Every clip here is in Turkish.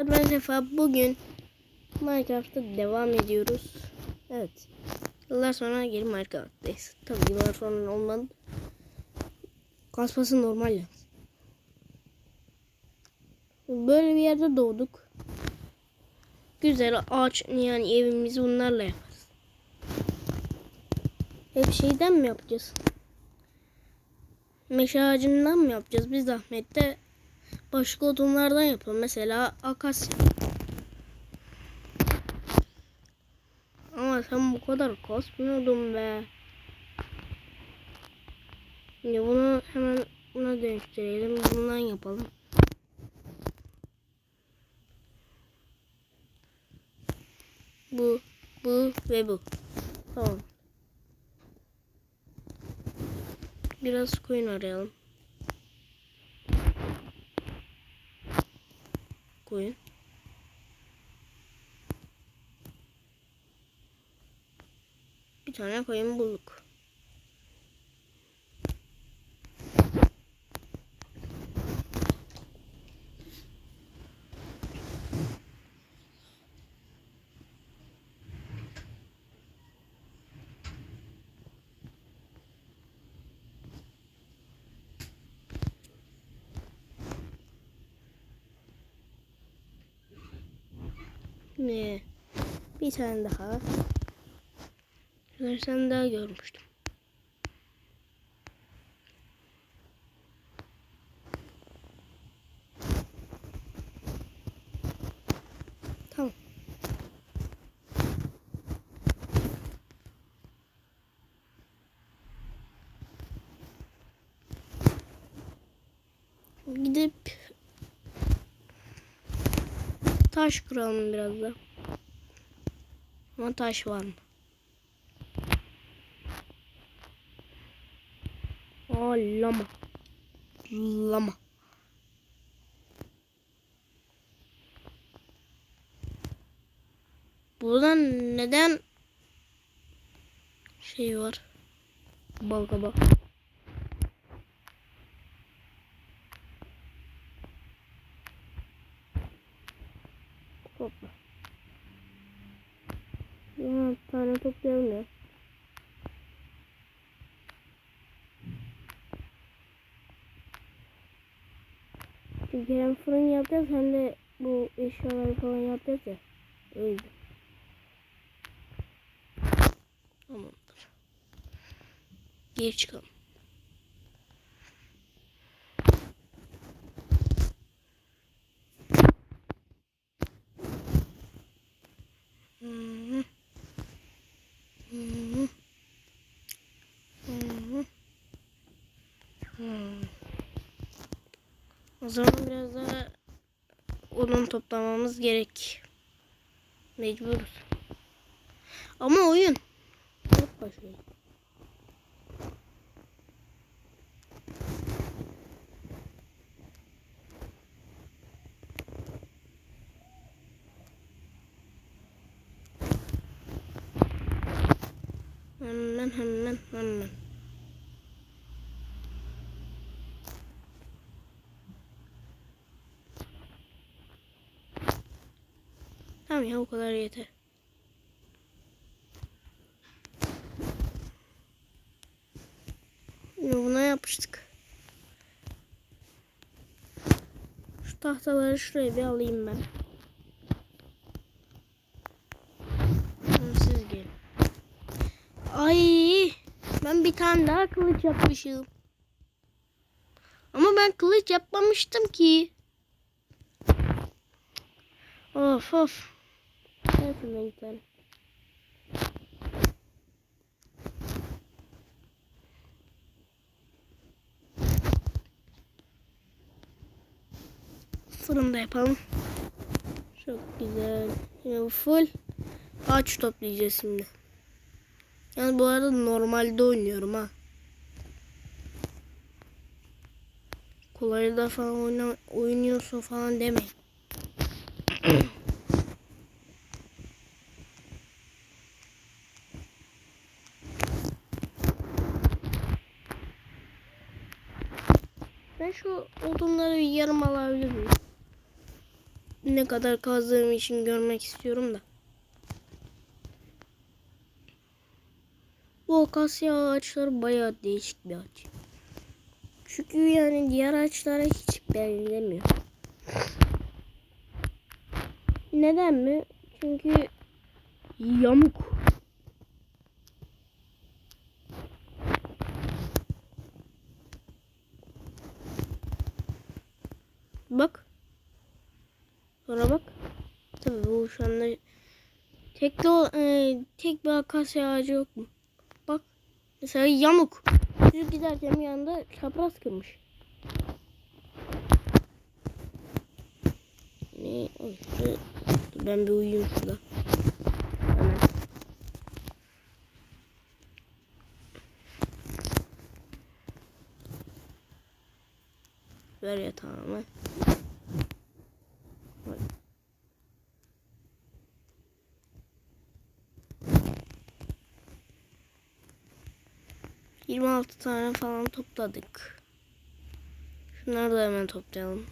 Sefa bugün Minecraft'ta devam ediyoruz. Evet. Yıllar sonra geri Minecraft'tayız. Tabii yıllar sonra olmadı. Kasması normal ya. Böyle bir yerde doğduk. Güzel ağaç yani evimizi bunlarla yaparız. Hep şeyden mi yapacağız? Meşe ağacından mı yapacağız? Biz zahmette başka odunlardan yapalım. Mesela akasya. Ama sen bu kadar kasmıyordun be. Şimdi bunu hemen buna dönüştürelim. Bundan yapalım. Bu, bu ve bu. Tamam. Biraz koyun arayalım. Koyun. Bir tane koyun bulduk. Ne? Bir tane daha. Bir tane daha görmüştüm. Tamam. Gidip taş kuralım biraz da. Ama taş var mı? Aa lama. Lama. Buradan neden şey var? Balgaba. Hoppa. Ya tane toplayalım ya. Çünkü hem fırın yapacağız hem de bu eşyaları falan yapacağız ya. O yüzden. Tamamdır. Geri çıkalım. O zaman biraz daha odun toplamamız gerek. Mecburuz. Ama oyun. Çok başlıyor. Hemen hemen hemen. Tamam ya o kadar yeter. Buna yapıştık. Şu tahtaları şuraya bir alayım ben. Siz gelin. Ay ben bir tane daha kılıç yapmışım. Ama ben kılıç yapmamıştım ki. Of of. Neresinden bir tane? Fırında yapalım. Çok güzel. Yine bu full ağaç toplayacağız şimdi. Yani bu arada normalde oynuyorum ha. Kolayda falan oynuyorsun falan demeyin. Şu odunları yarım alabilir miyim? ne kadar kazdığım için görmek istiyorum da. Bu akasya ağaçları bayağı değişik bir ağaç. Çünkü yani diğer ağaçlara hiç benzemiyor. Neden mi? Çünkü yamuk. Bak. Sonra bak. Tabii bu şu anda tek de o- e, tek bir akasya ağacı yok mu? Bak. Mesela yamuk. Düz giderken bir anda çapraz kırmış. Ne? ben bir uyuyayım şurada. Ver yatağımı. Yirmi altı tane falan topladık. Şunları da hemen toplayalım.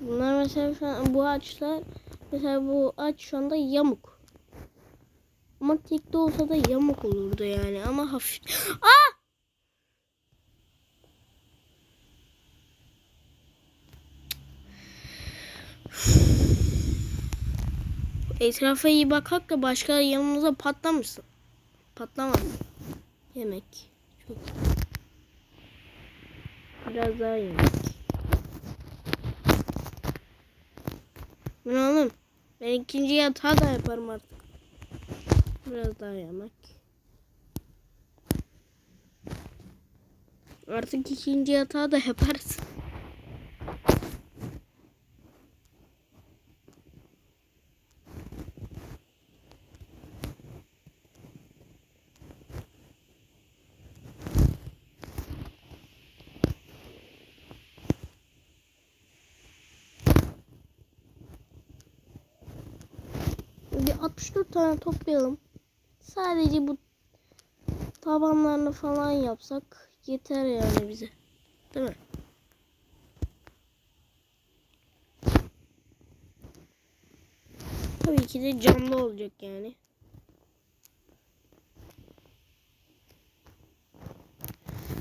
Bunlar mesela şu an bu ağaçlar mesela bu ağaç şu anda yamuk. Ama tek de olsa da yamuk olurdu yani ama hafif. Aa! Etrafa iyi bakak da başka yanımıza patlamışsın. Patlamadı. Yemek. Çok. Biraz daha yemek. Bu ne oğlum? Ben ikinci yatağı da yaparım artık. Biraz daha yemek. Artık ikinci yatağı da yaparız. Bir 64 tane toplayalım. Sadece bu tabanlarını falan yapsak yeter yani bize. Değil mi? Tabii ki de camlı olacak yani.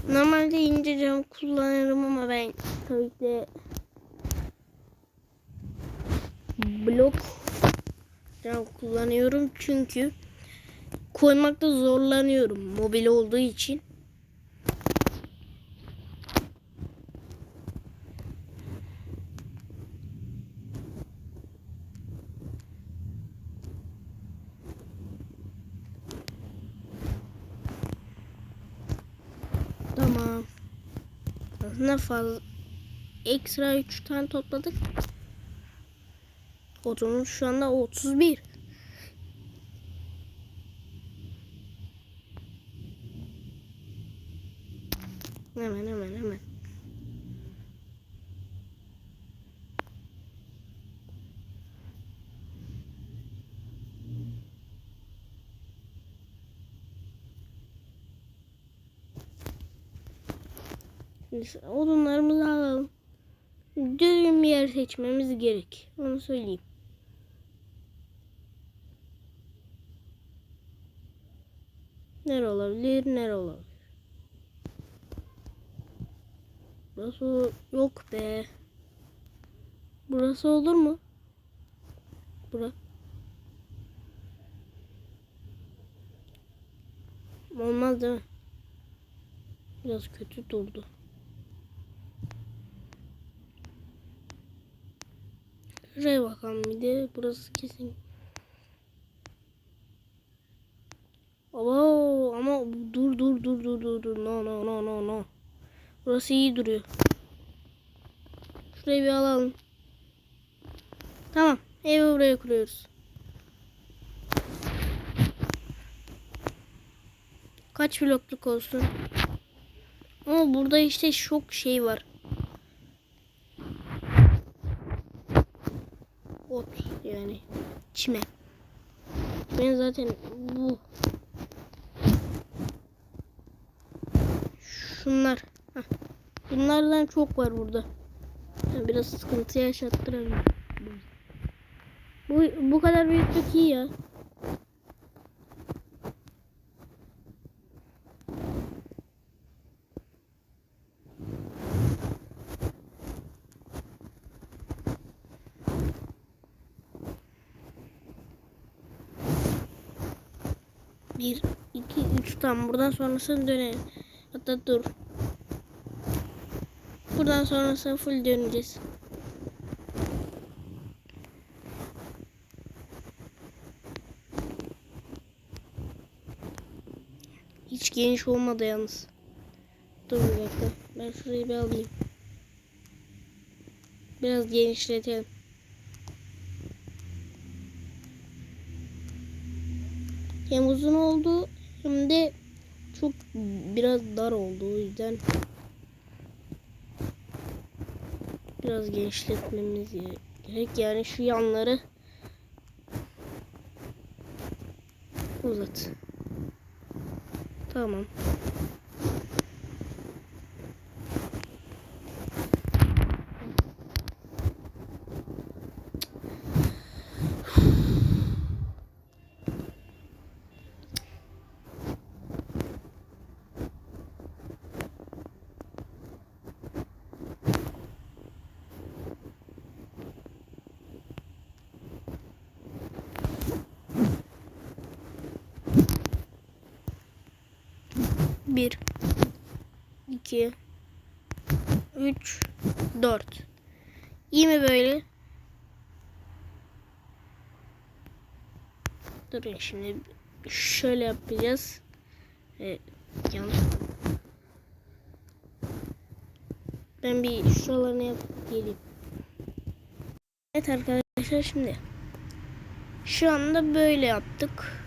Normalde ince cam kullanırım ama ben tabii ki de blok cam kullanıyorum çünkü koymakta zorlanıyorum mobil olduğu için. Tamam. Aslında fazla ekstra 3 tane topladık. Odunumuz şu anda 31. Hemen hemen hemen. Şimdi odunlarımızı alalım. Düzgün bir yer seçmemiz gerek. Onu söyleyeyim. Nere olabilir? Nere olabilir? Burası yok be. Burası olur mu? Bura. Olmaz değil mi? Biraz kötü durdu. Şuraya bakalım bir de. Burası kesin. Abo ama dur dur dur dur dur dur. No no no no no. Burası iyi duruyor. Şurayı bir alalım. Tamam. Evi buraya kuruyoruz. Kaç blokluk olsun? Ama burada işte çok şey var. Ot yani. Çime. Ben zaten bu. Şunlar. Bunlardan çok var burada. Yani biraz sıkıntı yaşattırabilir. Bu, bu kadar büyüklük iyi ya. Bir, iki, üç tam. Buradan sonrasını dönelim. Hatta dur. Buradan sonrasını full döneceğiz. Hiç geniş olmadı yalnız. Dur bir dakika. Ben şurayı bir alayım. Biraz genişletelim. Hem uzun oldu hem de çok biraz dar oldu o yüzden biraz genişletmemiz gerek. Yani şu yanları uzat. Tamam. Bir, iki, üç, dört. İyi mi böyle? Durun şimdi şöyle yapacağız. Evet, yanlış. Ben bir şuralarını yapıp geleyim. Evet arkadaşlar şimdi. Şu anda böyle yaptık.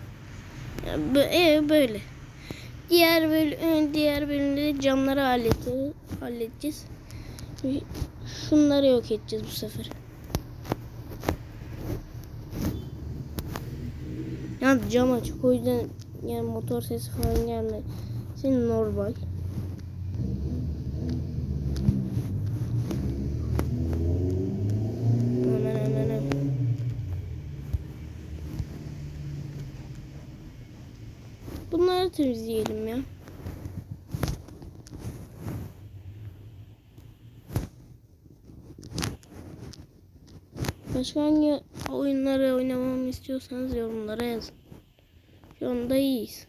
Yani e, böyle. Diğer bölüm, diğer bölümde de camları halledeceğiz. halledeceğiz. Şunları yok edeceğiz bu sefer. Yani cam açık o yüzden yani motor sesi falan gelmesin normal. Hemen hemen hemen. Bunları temizleyelim ya. Başka hangi oyunları oynamamı istiyorsanız yorumlara yazın. Şu anda iyiyiz.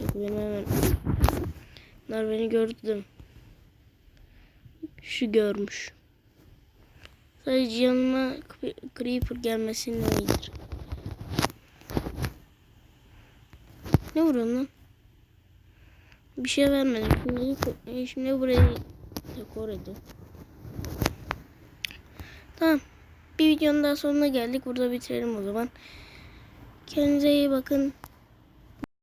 Yok benim hemen. Bunlar beni gördü. Şu görmüş. Sadece yanıma Creeper gelmesinin iyidir. Ne vuruyorsun lan? Bir şey vermedim. Şimdi, şimdi burayı dekor edin. Tamam. Bir videonun daha sonuna geldik. Burada bitirelim o zaman. Kendinize iyi bakın.